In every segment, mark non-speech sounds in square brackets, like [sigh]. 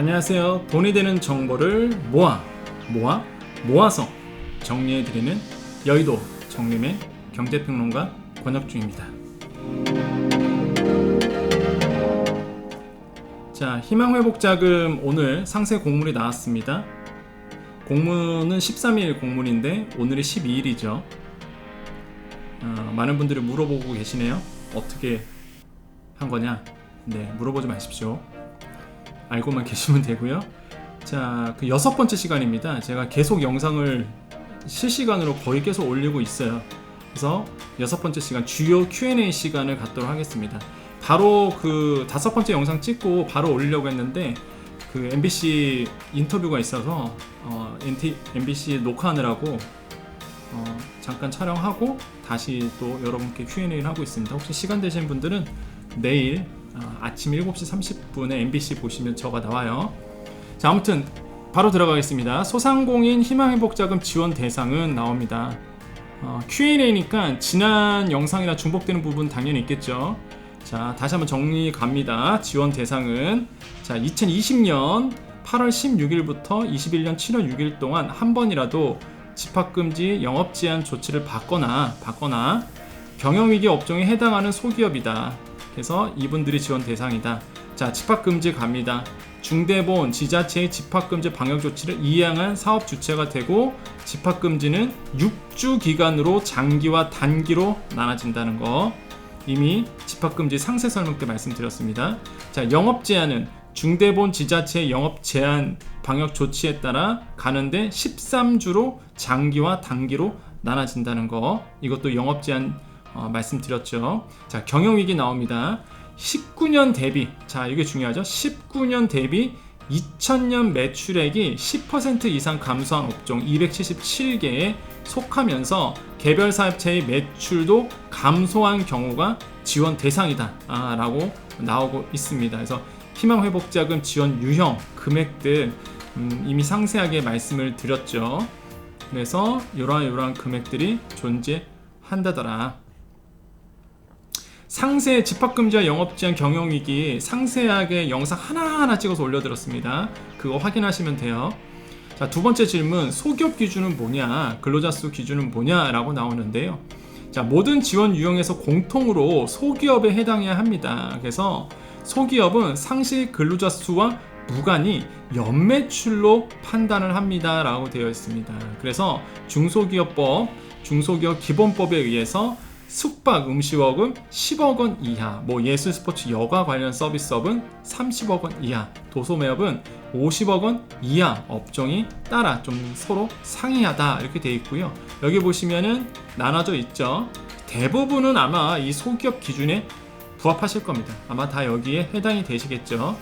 안녕하세요. 돈이 되는 정보를 모아, 모아, 모아서 정리해드리는 여의도 정림의 경제평론가 권혁중입니다. 자, 희망회복자금 오늘 상세 공문이 나왔습니다. 공문은 13일 공문인데 오늘이 12일이죠. 어, 많은 분들이 물어보고 계시네요. 어떻게 한 거냐? 네, 물어보지 마십시오. 알고만 계시면 되고요. 자, 그 여섯 번째 시간입니다. 제가 계속 영상을 실시간으로 거의 계속 올리고 있어요. 그래서 여섯 번째 시간 주요 Q&A 시간을 갖도록 하겠습니다. 바로 그 다섯 번째 영상 찍고 바로 올리려고 했는데 그 MBC 인터뷰가 있어서 어, MBC 녹화하느라고 어, 잠깐 촬영하고 다시 또 여러분께 Q&A를 하고 있습니다. 혹시 시간 되신 분들은 내일 어, 아침 7시 30분에 MBC 보시면 저가 나와요. 자, 아무튼 바로 들어가겠습니다. 소상공인 희망회복자금 지원 대상은 나옵니다. 어, Q&A니까 지난 영상이나 중복되는 부분 당연히 있겠죠. 자, 다시 한번 정리 갑니다. 지원 대상은 자, 2020년 8월 16일부터 21년 7월 6일 동안 한 번이라도 집합금지 영업 제한 조치를 받거나 받거나 경영위기 업종에 해당하는 소기업이다. 그래서 이분들이 지원 대상이다. 자, 집합금지 갑니다. 중대본 지자체의 집합금지 방역 조치를 이행한 사업 주체가 되고 집합금지는 6주 기간으로 장기와 단기로 나눠진다는 거 이미 집합금지 상세 설명 때 말씀드렸습니다. 자, 영업 제한은 중대본 지자체의 영업 제한 방역 조치에 따라 가는데 13주로 장기와 단기로 나눠진다는 거 이것도 영업 제한 어, 말씀드렸죠. 자, 경영위기 나옵니다. 19년 대비, 자, 이게 중요하죠. 19년 대비 2000년 매출액이 10% 이상 감소한 업종 277개에 속하면서 개별 사업체의 매출도 감소한 경우가 지원 대상이다. 아, 라고 나오고 있습니다. 그래서 희망회복자금 지원 유형, 금액들 음, 이미 상세하게 말씀을 드렸죠. 그래서 이러한 이러한 금액들이 존재한다더라. 상세 집합금지와 영업제한 경영위기 상세하게 영상 하나하나 찍어서 올려드렸습니다. 그거 확인하시면 돼요. 자, 두 번째 질문, 소기업 기준은 뭐냐, 근로자 수 기준은 뭐냐라고 나오는데요. 자, 모든 지원 유형에서 공통으로 소기업에 해당해야 합니다. 그래서 소기업은 상시 근로자 수와 무관히 연매출로 판단을 합니다 라고 되어 있습니다. 그래서 중소기업법, 중소기업 기본법에 의해서 숙박 음식업은 10억 원 이하, 뭐 예술 스포츠 여가 관련 서비스업은 30억 원 이하, 도소 매업은 50억 원 이하 업종이 따라 좀 서로 상이하다 이렇게 되어 있고요. 여기 보시면은 나눠져 있죠. 대부분은 아마 이 소기업 기준에 부합하실 겁니다. 아마 다 여기에 해당이 되시겠죠.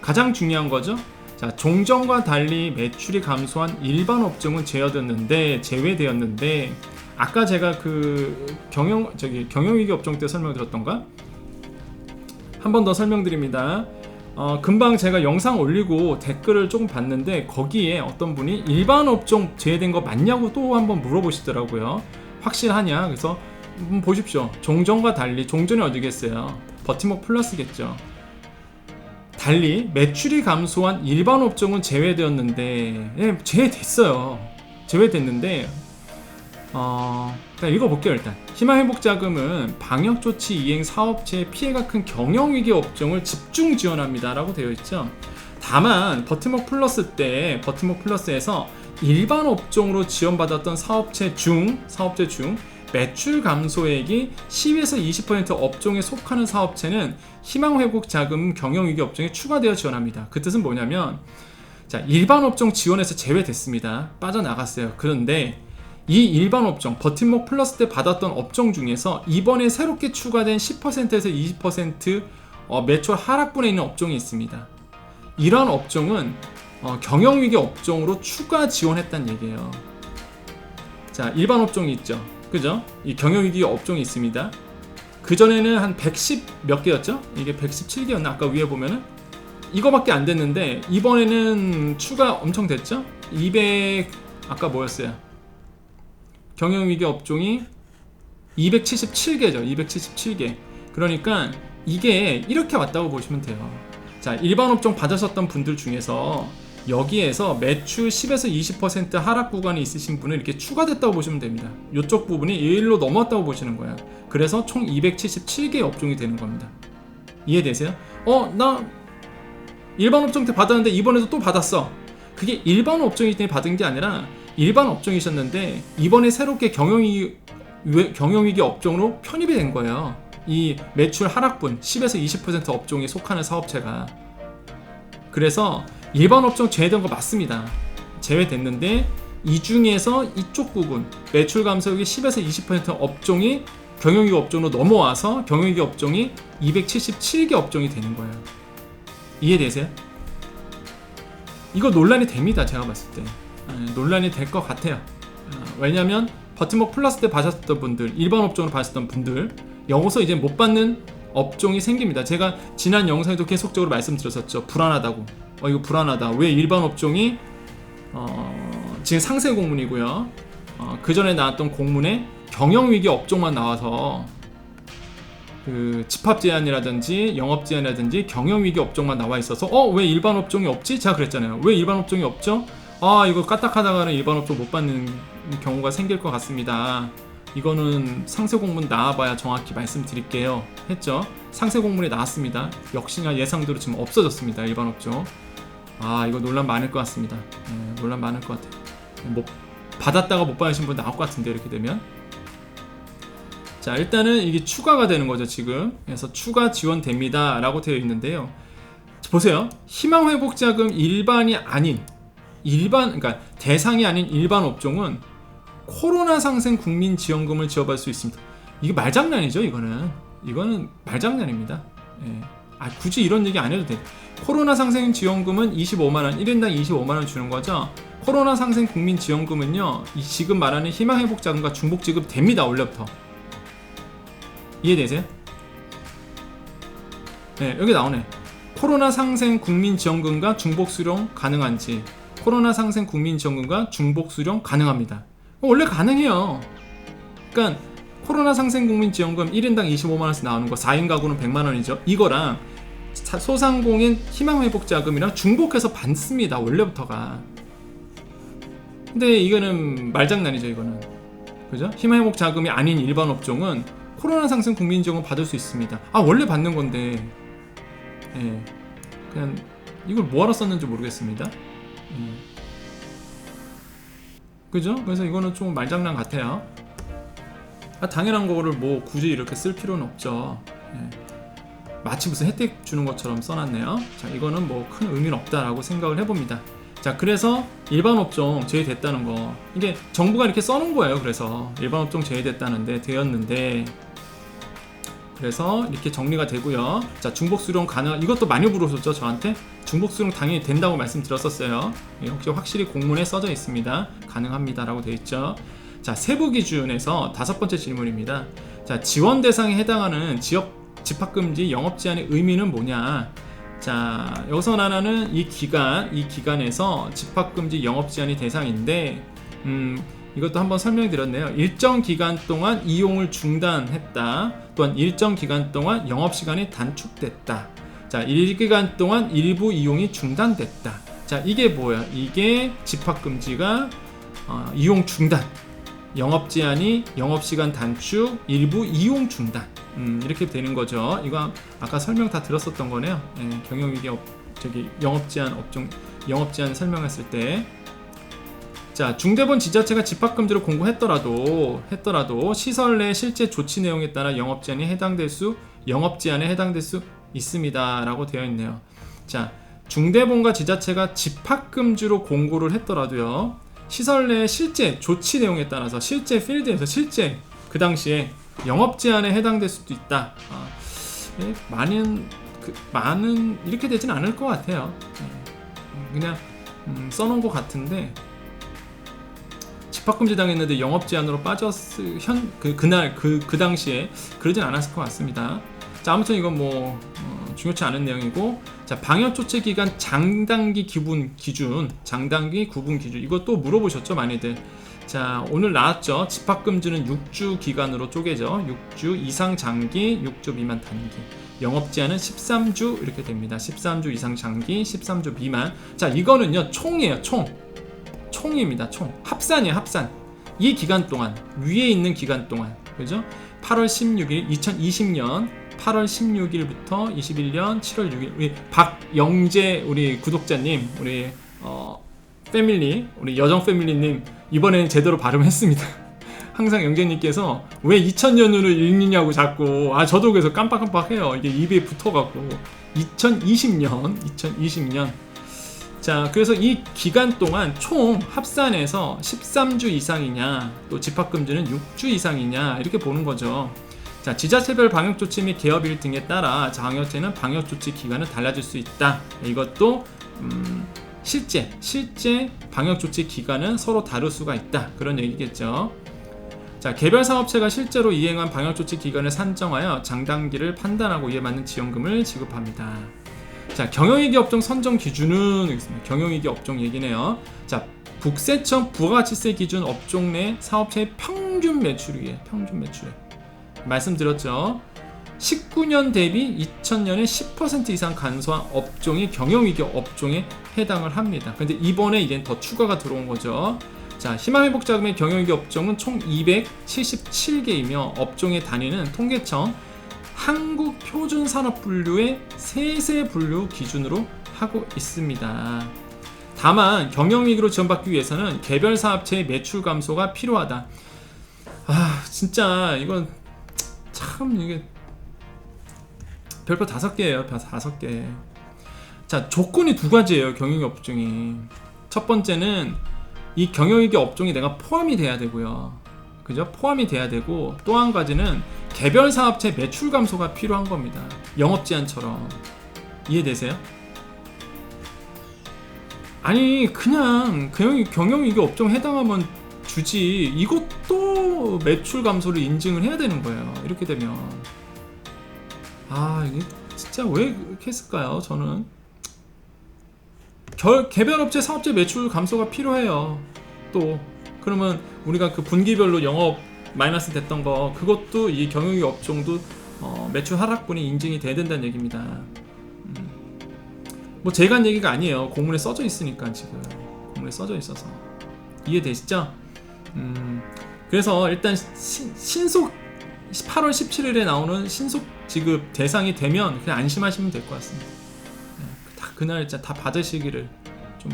가장 중요한 거죠. 자, 종전과 달리 매출이 감소한 일반 업종은 제외되었는데 제외되었는데 아까 제가 그 경영 저기 경영위기 업종 때 설명드렸던가 한 번 더 설명드립니다. 어, 금방 제가 영상 올리고 댓글을 조금 봤는데 거기에 어떤 분이 일반 업종 제외된 거 맞냐고 또 한번 물어보시더라고요. 확실하냐? 그래서 음, 보십시오. 종전과 달리 종전이 어디겠어요? 버티목 플러스겠죠. 달리 매출이 감소한 일반 업종은 제외되었는데 예, 제외됐어요. 제외됐는데 어, 일단 읽어볼게요 일단. 희망회복자금은 방역조치 이행 사업체의 피해가 큰 경영위기 업종을 집중 지원합니다 라고 되어 있죠. 다만 버티목 플러스 때 버티목 플러스에서 일반 업종으로 지원받았던 사업체 중 사업체 중 매출 감소액이 10에서 20% 업종에 속하는 사업체는 희망회복 자금 경영위기 업종에 추가되어 지원합니다. 그 뜻은 뭐냐면 자 일반 업종 지원에서 제외됐습니다. 빠져나갔어요. 그런데 이 일반 업종 버팀목 플러스 때 받았던 업종 중에서 이번에 새롭게 추가된 10%에서 20% 어, 매출 하락분에 있는 업종이 있습니다. 이러한 업종은 어, 경영위기 업종으로 추가 지원했다는 얘기예요. 자, 일반 업종이 있죠. 그죠? 이 경영위기 업종이 있습니다. 그전에는 한 110 몇 개였죠? 이게 117개였나? 아까 위에 보면은 이거밖에 안 됐는데 이번에는 추가 엄청 됐죠? 200 아까 뭐였어요? 경영위기 업종이 277개죠. 277개. 그러니까 이게 이렇게 왔다고 보시면 돼요. 자, 일반 업종 받으셨던 분들 중에서 여기에서 매출 10에서 20% 하락 구간이 있으신 분은 이렇게 추가됐다고 보시면 됩니다. 이쪽 부분이 1로 넘었다고 보시는 거예요. 그래서 총 277개의 업종이 되는 겁니다. 이해되세요? 어, 나 일반 업종 때 받았는데 이번에도 또 받았어. 그게 일반 업종이기 때문에 받은 게 아니라 일반 업종이셨는데 이번에 새롭게 경영위 왜- 경영위기 업종으로 편입이 된 거예요. 이 매출 하락분 10에서 20% 업종에 속하는 사업체가 그래서 일반 업종 제외된 거 맞습니다. 제외됐는데 이 중에서 이쪽 부분 매출 감소액이 10에서 20% 업종이 경영위기 업종으로 넘어와서 경영위기 업종이 277개 업종이 되는 거예요. 이해되세요? 이거 논란이 됩니다. 제가 봤을 때 예, 논란이 될 것 같아요. 어, 왜냐하면 버팀목 플러스 때 받았던 분들, 일반 업종으로 받았던 분들, 여기서 이제 못 받는 업종이 생깁니다. 제가 지난 영상에도 계속적으로 말씀드렸었죠. 불안하다고. 어 이거 불안하다. 왜 일반 업종이 어, 지금 상세 공문이고요. 어, 그 전에 나왔던 공문에 경영 위기 업종만 나와서 그 집합 제한이라든지 영업 제한이라든지 경영 위기 업종만 나와 있어서 어 왜 일반 업종이 없지? 제가 그랬잖아요. 왜 일반 업종이 없죠? 아 이거 까딱하다가는 일반 업종 못 받는 경우가 생길 것 같습니다. 이거는 상세 공문 나와봐야 정확히 말씀드릴게요. 했죠. 상세 공문에 나왔습니다. 역시나 예상대로 지금 없어졌습니다. 일반 업종. 아 이거 논란 많을 것 같습니다. 예, 논란 많을 것 같아요. 못 받았다가 못 받으신 분 나올 것 같은데 이렇게 되면. 자 일단은 이게 추가가 되는 거죠 지금. 그래서 추가 지원됩니다라고 되어 있는데요. 보세요. 희망 회복 자금 일반이 아닌 일반 그러니까 대상이 아닌 일반 업종은 코로나 상생 국민 지원금을 지원받을 수 있습니다. 이게 말장난이죠, 이거는. 이거는 말장난입니다. 예. 아, 굳이 이런 얘기 안 해도 돼. 코로나 상생 지원금은 25만 원, 1인당 25만 원 주는 거죠. 코로나 상생 국민 지원금은요. 이 지금 말하는 희망 회복 자금과 중복 지급 됩니다. 원래부터. 이해되세요? 네, 여기 나오네. 코로나 상생 국민 지원금과 중복 수령 가능한지. 코로나 상생 국민 지원금과 중복 수령 가능합니다. 어, 원래 가능해요. 그러니까 코로나 상생 국민 지원금 1인당 25만 원씩 나오는 거 4인 가구는 100만 원이죠. 이거랑 사- 소상공인 희망 회복 자금이랑 중복해서 받습니다. 원래부터가. 근데 이거는 말장난이죠, 이거는. 그죠? 희망 회복 자금이 아닌 일반 업종은 코로나 상생 국민 지원금 받을 수 있습니다. 아, 원래 받는 건데. 예. 그냥 이걸 뭐하러 썼는지 모르겠습니다. 예. 그죠? 그래서 이거는 좀 말장난 같아요. 아, 당연한 거를 뭐 굳이 이렇게 쓸 필요는 없죠. 예. 마치 무슨 혜택 주는 것처럼 써놨네요. 자, 이거는 뭐 큰 의미는 없다라고 생각을 해봅니다. 자, 그래서 일반 업종 제외됐다는 거. 이게 정부가 이렇게 써놓은 거예요. 그래서 일반 업종 제외됐다는데, 되었는데, 그래서 이렇게 정리가 되고요. 자, 중복 수령 가능. 이것도 많이 물어보셨죠, 저한테? 중복 수령 당연히 된다고 말씀드렸었어요. 예, 혹시 확실히 공문에 써져 있습니다. 가능합니다라고 되어 있죠. 자, 세부 기준에서 다섯 번째 질문입니다. 자, 지원 대상에 해당하는 지역 집합 금지 영업 제한의 의미는 뭐냐? 자, 여기서 나는 이 기간, 이 기간에서 집합 금지 영업 제한이 대상인데 음, 이것도 한번 설명드렸네요. 일정 기간 동안 이용을 중단했다. 또한 일정 기간 동안 영업 시간이 단축됐다. 자, 이 기간 동안 일부 이용이 중단됐다. 자, 이게 뭐야? 이게 집합 금지가 어, 이용 중단. 영업 제한이 영업 시간 단축, 일부 이용 중단. 음, 이렇게 되는 거죠. 이거 아까 설명 다 들었었던 거네요. 예, 경영 위기 업, 저기 영업 제한 업종 영업 제한 설명했을 때 자, 중대본 지자체가 집합금지를 공고했더라도 했더라도 시설 내 실제 조치 내용에 따라 영업 제한이 해당될 수 영업 제한에 해당될 수 있습니다라고 되어 있네요. 자, 중대본과 지자체가 집합금지로 공고를 했더라도요. 시설 내 실제 조치 내용에 따라서 실제 필드에서 실제 그 당시에 영업 제한에 해당될 수도 있다. 아, 예, 많은 그, 많은 이렇게 되진 않을 것 같아요. 예, 그냥 음, 써놓은 것 같은데 집합금지 당했는데 영업 제한으로 빠졌을 현 그 그날 그그 당시에 그러진 않았을 것 같습니다. 자 아무튼 이건 뭐 어, 중요치 않은 내용이고 자 방역 조치 기간 장단기 기분 기준 장단기 구분 기준 또 물어보셨죠 많이들. 자 오늘 나왔죠 집합금지는 6주 기간으로 쪼개져 6주 이상 장기 6주 미만 단기 영업 제한은 13주 이렇게 됩니다. 13주 이상 장기, 13주 미만. 자, 이거는요 총이에요, 총. 총입니다, 총. 합산이에요, 합산. 이 기간 동안 위에 있는 기간 동안 그죠? 8월 16일 2020년 8월 16일부터 21년 7월 6일 우리 박영재 우리 구독자님 우리 어 패밀리 우리 여정 패밀리님 이번에는 제대로 발음했습니다. [laughs] 항상 영재님께서 왜 2000년으로 읽느냐고 자꾸 아 저도 그래서 깜빡깜빡해요. 이게 입에 붙어갖고 2020년 2020년 자, 그래서 이 기간 동안 총 합산해서 13주 이상이냐, 또 집합금지는 6주 이상이냐, 이렇게 보는 거죠. 자, 지자체별 방역조치 및 개업일 등에 따라 장여체는 방역조치 기간은 달라질 수 있다. 이것도, 음, 실제, 실제 방역조치 기간은 서로 다를 수가 있다. 그런 얘기겠죠. 자, 개별 사업체가 실제로 이행한 방역조치 기간을 산정하여 장단기를 판단하고 이에 맞는 지원금을 지급합니다. 자, 경영이기 업종 선정 기준은. 경영이기 업종 얘기네요. 자, 국세청 부가가치세 기준 업종 내 사업체의 평균 매출이에요. 평균 매출액. 말씀드렸죠. 19년 대비 2000년에 10% 이상 간소한 업종이 경영위기 업종에 해당을 합니다. 근데 이번에 이제 더 추가가 들어온 거죠. 자, 희망회복자금의 경영위기 업종은 총 277개이며 업종의 단위는 통계청 한국 표준 산업 분류의 세세 분류 기준으로 하고 있습니다. 다만 경영위기로 지원받기 위해서는 개별 사업체의 매출 감소가 필요하다. 아 진짜 이건 참 이게 별표 다섯 개예요. 별 다섯 개. 자 조건이 두 가지예요. 경영위 업종이 첫 번째는 이 경영위기 업종이 내가 포함이 돼야 되고요. 그죠? 포함이 돼야 되고 또 한 가지는 개별 사업체 매출 감소가 필요한 겁니다. 영업 제한처럼 이해되세요? 아니 그냥 경영 경영위기 업종 해당하면 주지 이것도 매출 감소를 인증을 해야 되는 거예요. 이렇게 되면 아 이게 진짜 왜 그렇게 했을까요? 저는 결, 개별 업체 사업체 매출 감소가 필요해요. 또 그러면 우리가 그 분기별로 영업 마이너스 됐던 거 그것도 이 경영위 업종도 어, 매출 하락분이 인증이 돼야 된다는 얘기입니다. 음. 뭐 제가 한 얘기가 아니에요. 공문에 써져 있으니까 지금 공문에 써져 있어서 이해되시죠? 음. 그래서 일단 신, 신속 8월 17일에 나오는 신속 지급 대상이 되면 그냥 안심하시면 될 것 같습니다. 네, 다 그날 진짜 다 받으시기를 좀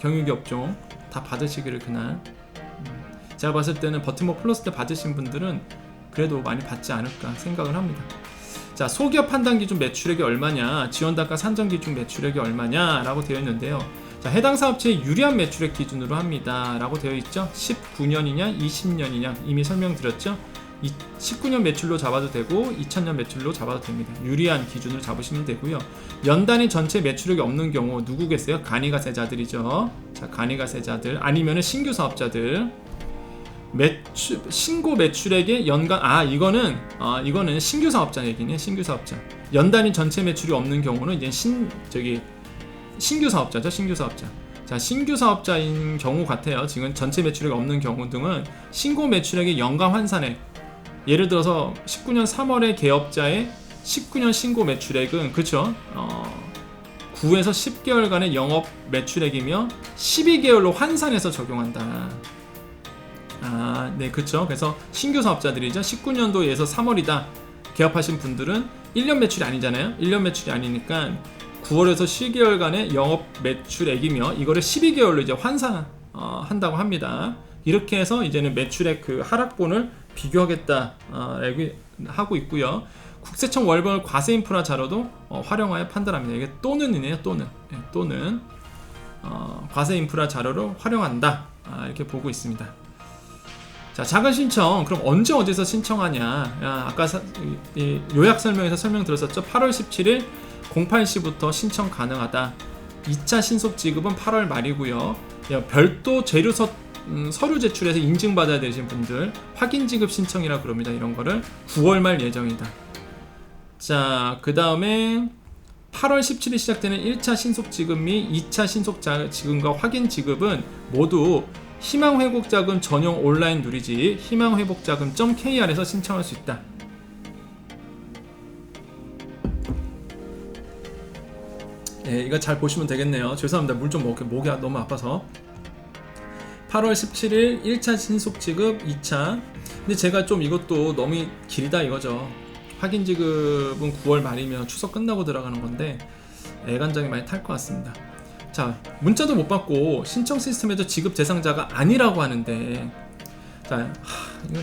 경유기 업종 다 받으시기를 그날 제가 봤을 때는 버팀목 플러스 때 받으신 분들은 그래도 많이 받지 않을까 생각을 합니다. 자, 소기업 판단 기준 매출액이 얼마냐, 지원 단가 산정 기준 매출액이 얼마냐라고 되어 있는데요. 자, 해당 사업체의 유리한 매출액 기준으로 합니다라고 되어 있죠. 19년이냐, 20년이냐 이미 설명드렸죠. 19년 매출로 잡아도 되고 2000년 매출로 잡아도 됩니다. 유리한 기준을 잡으시면 되고요. 연단위 전체 매출액이 없는 경우 누구겠어요? 간이가세자들이죠. 자, 간이가세자들 아니면은 신규 사업자들 매출 신고 매출액의 연간 아 이거는 아 이거는 신규 사업자 얘기네 신규 사업자. 연단위 전체 매출이 없는 경우는 이제 신 저기 신규 사업자죠 신규 사업자. 자 신규 사업자인 경우 같아요. 지금 전체 매출액이 없는 경우 등은 신고 매출액의 연간 환산액. 예를 들어서 19년 3월에 개업자의 19년 신고 매출액은 그쵸? 어 9에서 10개월간의 영업 매출액이며 12개월로 환산해서 적용한다. 아, 네, 그렇죠. 그래서 신규 사업자들이죠. 19년도에서 3월이다. 개업하신 분들은 1년 매출이 아니잖아요. 1년 매출이 아니니까 9월에서 12개월간의 영업 매출액이며 이거를 12개월로 이제 환산 어, 한다고 합니다. 이렇게 해서 이제는 매출액 그 하락분을 비교하겠다 어, 하고 있고요. 국세청 월별 과세 인프라 자료도 어, 활용하여 판단합니다. 이게 또는이네요. 또는 네, 또는 어, 과세 인프라 자료로 활용한다 아, 이렇게 보고 있습니다. 자, 작은 신청. 그럼 언제 어디서 신청하냐? 야, 아까 사, 이, 요약 설명에서 설명 들었었죠? 8월 17일 08시부터 신청 가능하다. 2차 신속 지급은 8월 말이고요. 야, 별도 재료서 음, 서류 제출해서 인증받아야 되신 분들 확인 지급 신청이라 그럽니다. 이런 거를 9월 말 예정이다. 자, 그 다음에 8월 17일 시작되는 1차 신속 지급 및 2차 신속 지급과 확인 지급은 모두 희망회복자금 전용 온라인 누리지 희망회복자금.kr에서 신청할 수 있다. 예, 이거 잘 보시면 되겠네요. 죄송합니다. 물 좀 먹게 목이 너무 아파서. 8월 17일 1차 신속 지급 2차. 근데 제가 좀 이것도 너무 길다 이거죠. 확인 지급은 9월 말이면 추석 끝나고 들어가는 건데 애간장이 많이 탈 것 같습니다. 자, 문자도 못 받고 신청 시스템에도 지급 대상자가 아니라고 하는데 자, 하, 이거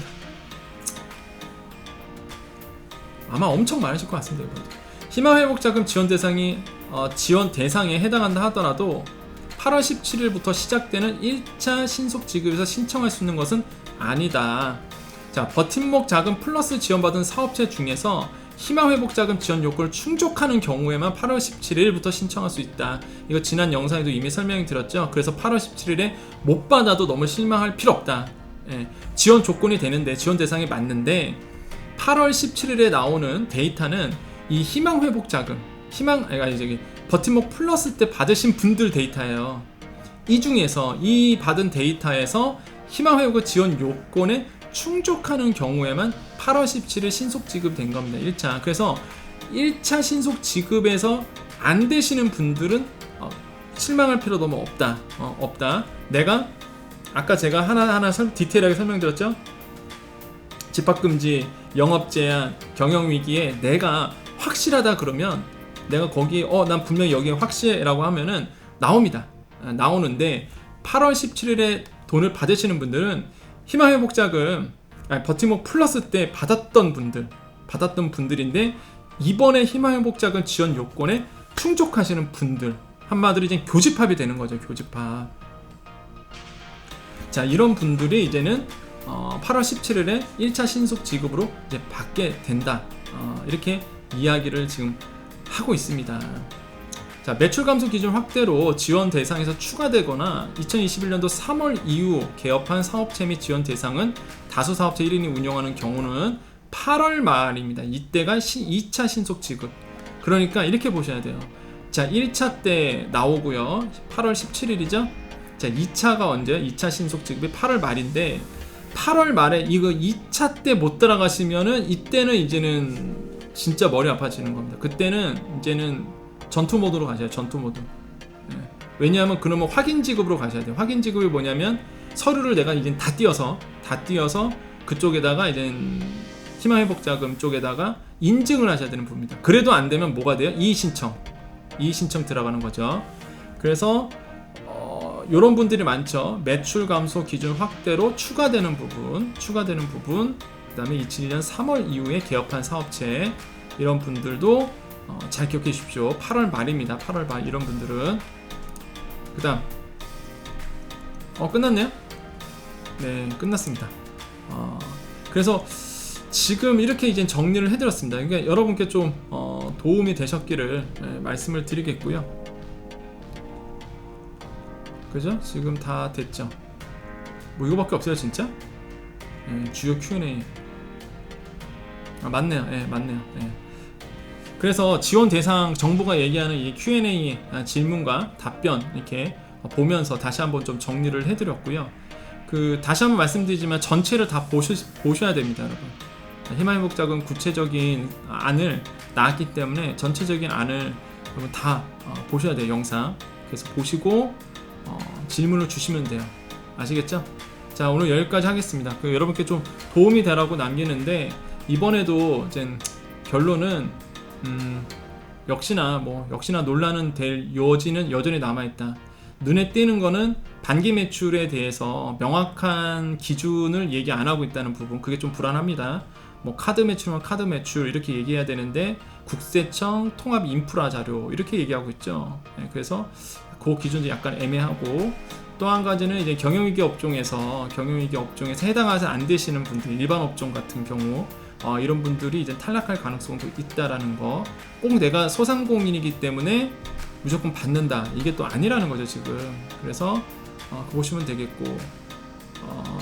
아마 엄청 많으실 것 같습니다. 이거. 희망 회복 자금 지원 대상이 어, 지원 대상에 해당한다 하더라도 8월 17일부터 시작되는 1차 신속 지급에서 신청할 수 있는 것은 아니다. 자, 버팀목 자금 플러스 지원받은 사업체 중에서 희망회복자금 지원 요건을 충족하는 경우에만 8월 17일부터 신청할 수 있다. 이거 지난 영상에도 이미 설명이 드렸죠. 그래서 8월 17일에 못 받아도 너무 실망할 필요 없다. 예, 지원 조건이 되는데 지원 대상이 맞는데 8월 17일에 나오는 데이터는 이 희망 회복 자금, 희망 아니 저기 버팀목 플러스 때 받으신 분들 데이터예요. 이 중에서 이 받은 데이터에서 희망 회복 지원 요건에 충족하는 경우에만 8월 17일 신속 지급된 겁니다. 1차. 그래서 1차 신속 지급에서 안 되시는 분들은 어, 실망할 필요 너무 없다. 어, 없다. 내가 아까 제가 하나하나 설- 디테일하게 설명드렸죠? 집합금지, 영업제한, 경영위기에 내가 확실하다 그러면 내가 거기 어 난 분명히 여기에 확실해라고 하면은 나옵니다. 아, 나오는데 8월 17일에 돈을 받으시는 분들은 희망회복자금 아니, 버티목 플러스 때 받았던 분들 받았던 분들인데 이번에 희망회복자금 지원 요건에 충족하시는 분들 한마디로 이제 교집합이 되는 거죠 교집합 자 이런 분들이 이제는 어, 8월 17일에 1차 신속 지급으로 이제 받게 된다 어, 이렇게 이야기를 지금 하고 있습니다. 자 매출 감소 기준 확대로 지원 대상에서 추가되거나 2021년도 3월 이후 개업한 사업체 및 지원 대상은 다수 사업체 1인이 운영하는 경우는 8월 말입니다. 이때가 시, 2차 신속 지급. 그러니까 이렇게 보셔야 돼요. 자 1차 때 나오고요. 8월 17일이죠. 자 2차가 언제? 2차 신속 지급이 8월 말인데 8월 말에 이거 2차 때못 들어가시면은 이때는 이제는 진짜 머리 아파지는 겁니다. 그때는 이제는 전투 모드로 가셔야 돼요. 전투 모드. 예. 왜냐하면 그러면 확인 지급으로 가셔야 돼요. 확인 지급이 뭐냐면 서류를 내가 이제 다 띄어서 다 띄어서 그쪽에다가 이제 희망 회복 자금 쪽에다가 인증을 하셔야 되는 부분입니다. 그래도 안 되면 뭐가 돼요? 이의 신청. 이의 신청 들어가는 거죠. 그래서 이런 분들이 많죠. 매출 감소 기준 확대로 추가되는 부분, 추가되는 부분, 그다음에 2021년 3월 이후에 개업한 사업체 이런 분들도 어, 잘 기억해 주십시오. 8월 말입니다. 8월 말 이런 분들은 그 다음 어 끝났네요. 네, 끝났습니다. 어, 그래서 지금 이렇게 이제 정리를 해드렸습니다. 그러니까 여러분께 좀 어, 도움이 되셨기를 네, 말씀을 드리겠고요. 그죠? 지금 다 됐죠. 뭐 이거밖에 없어요, 진짜? 예, 주요 Q&A. 아 맞네요, 예, 맞네요. 예. 그래서 지원 대상 정부가 얘기하는 이 Q&A 아, 질문과 답변 이렇게 보면서 다시 한번 좀 정리를 해드렸고요. 그 다시 한번 말씀드리지만 전체를 다 보시, 보셔야 됩니다, 여러분. 희망회복자금 구체적인 안을 나왔기 때문에 전체적인 안을 여러분 다 어, 보셔야 돼요, 영상. 그래서 보시고 어, 질문을 주시면 돼요. 아시겠죠? 자 오늘 여기까지 하겠습니다. 그 여러분께 좀 도움이 되라고 남기는데 이번에도 이제 결론은 음, 역시나 뭐 역시나 논란은 될 여지는 여전히 남아 있다. 눈에 띄는 거는 반기 매출에 대해서 명확한 기준을 얘기 안 하고 있다는 부분 그게 좀 불안합니다. 뭐 카드 매출은 카드 매출 이렇게 얘기해야 되는데 국세청 통합 인프라 자료 이렇게 얘기하고 있죠. 네, 그래서 그 기준도 약간 애매하고 또 한 가지는 이제 경영위기 업종에서 경영위기 업종에서 해당하지 안 되시는 분들 일반 업종 같은 경우 어, 이런 분들이 이제 탈락할 가능성도 있다라는 거. 꼭 내가 소상공인이기 때문에 무조건 받는다 이게 또 아니라는 거죠 지금. 그래서 어, 보시면 되겠고 어,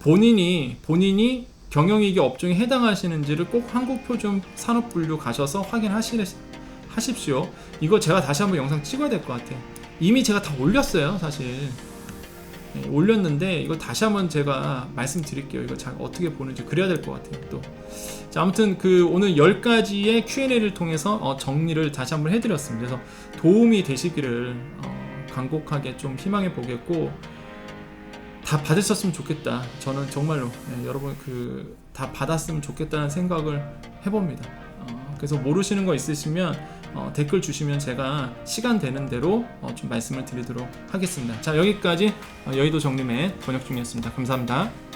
본인이 본인이 경영위기 업종에 해당하시는지를 꼭 한국표준 산업분류 가셔서 확인하십시오. 이거 제가 다시 한번 영상 찍어야 될 것 같아요. 이미 제가 다 올렸어요, 사실. 예, 올렸는데 이거 다시 한번 제가 말씀드릴게요. 이거 잘 어떻게 보는지 그래야 될 것 같아요. 또. 자, 아무튼 그 오늘 10가지의 Q&A를 통해서 어, 정리를 다시 한번 해드렸습니다. 그래서 도움이 되시기를 어, 간곡하게 좀 희망해 보겠고 다 받으셨으면 좋겠다. 저는 정말로 예, 여러분 그 다 받았으면 좋겠다는 생각을 해봅니다. 어, 그래서 모르시는 거 있으시면 어, 댓글 주시면 제가 시간 되는 대로 어, 좀 말씀을 드리도록 하겠습니다. 자 여기까지 어, 여의도 정림의 번역 중이었습니다. 감사합니다.